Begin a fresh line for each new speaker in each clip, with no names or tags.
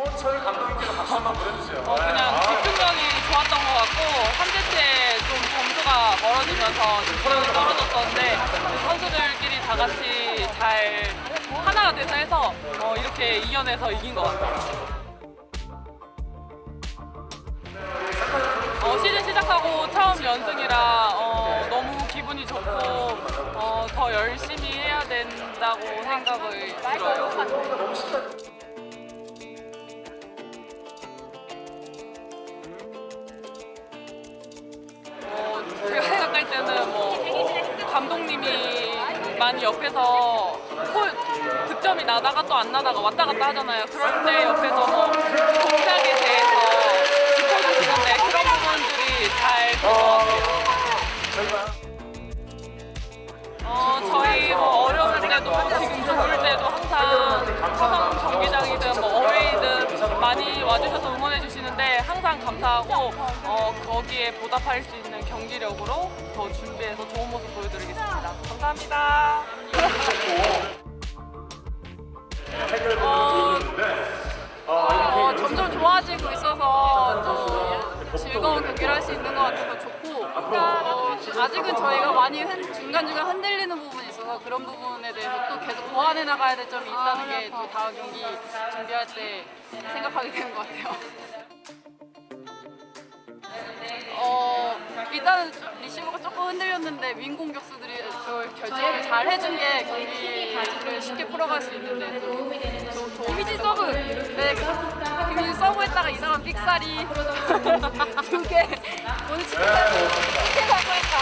뭐 김보철
감독님께서 박수 한번 보내주세요. 어, 그냥 네. 집중력이 좋았던 것 같고 한 대째 좀 점수가 멀어지면서 집중력이 떨어졌었는데 선수들끼리 다 같이 잘 하나가 돼서 해서 어, 이렇게 이겨내서 이긴 것 같아요. 어, 시즌 시작하고 처음 연승이라 어, 너무 기분이 좋고 어, 더 열심히 해야 된다고 생각을 들어요. 많이 옆에서 골 득점이 나다가 또 안 나다가 왔다 갔다 하잖아요. 때 옆에서 뭐 거기에 보답할 수 있는 경기력으로 더 준비해서 좋은 모습 보여드리겠습니다. 감사합니다.
어, 어, 점점 좋아지고 있어서 또 즐거운 경기를 할 수 있는 것 같아서 좋고 어, 아직은 저희가 많이 흔- 중간중간 흔들리는 부분이 있어서 그런 부분에 대해서 또 계속 보완해 나가야 될 점이 있다는 게 또 다음 경기 준비할 때 생각하게 되는 것 같아요. 일단은 리시버가 조금 흔들렸는데 윈 공격수들이 그걸 결정을 잘 해준 게 경기를 쉽게 풀어갈 수 있는데 또 이미지 서브 네, 그 이미지 서브 했다가 이상한 삑사리 두개. 오늘 치킨
치킨 사고 했다.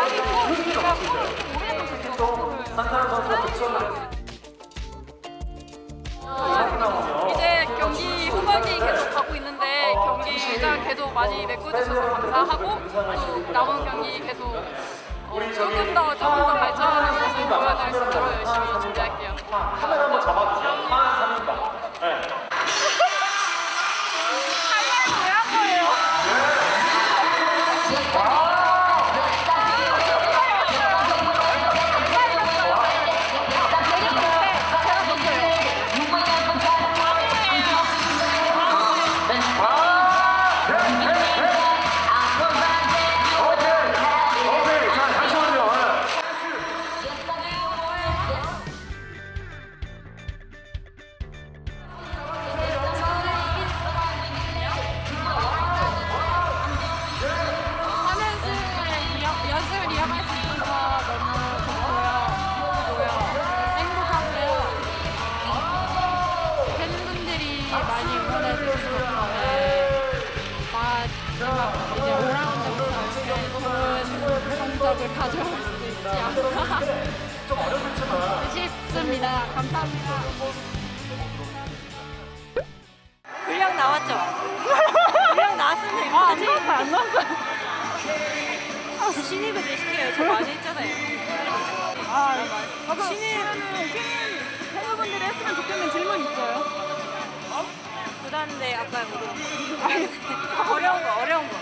아니 그거 그냥
어, 계속 많이 메꿔주셔서 감사하고 또 남은 경기 계속 어, 조금 더 조금 더 발전하는 모습 보여드릴 수 있도록 열심히 준비할게요. 카메라 한번 잡아주세요.
이제
5라운드부터
좋은
성적을
가져올
수 있지 않나 좀
어렵겠지만.
싶습니다. 감사합니다. 분량 나왔죠? 분량 나왔으면 되는 거지? 안 나왔어요, 안
나왔어요.
신입을 내시켜요. 저 많이 했잖아요. 아, 신인은
팬분들이 했으면 좋겠는 질문 있어요?
부담인데 아까 뭐 어려운 거, 어려운 거.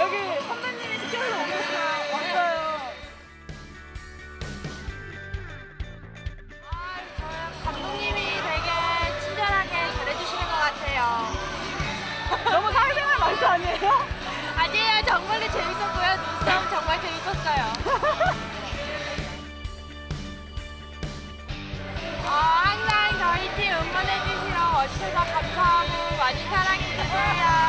여기 선배님이 시켜서 오셨어요. 왔어요. 감독님이 되게 친절하게 잘해주시는 것 같아요. 너무 사회생활 말투 아니에요? 아니에요. 정말로 재밌었고요. 눈싸움 정말 재밌었어요. 많이 사랑해주세요.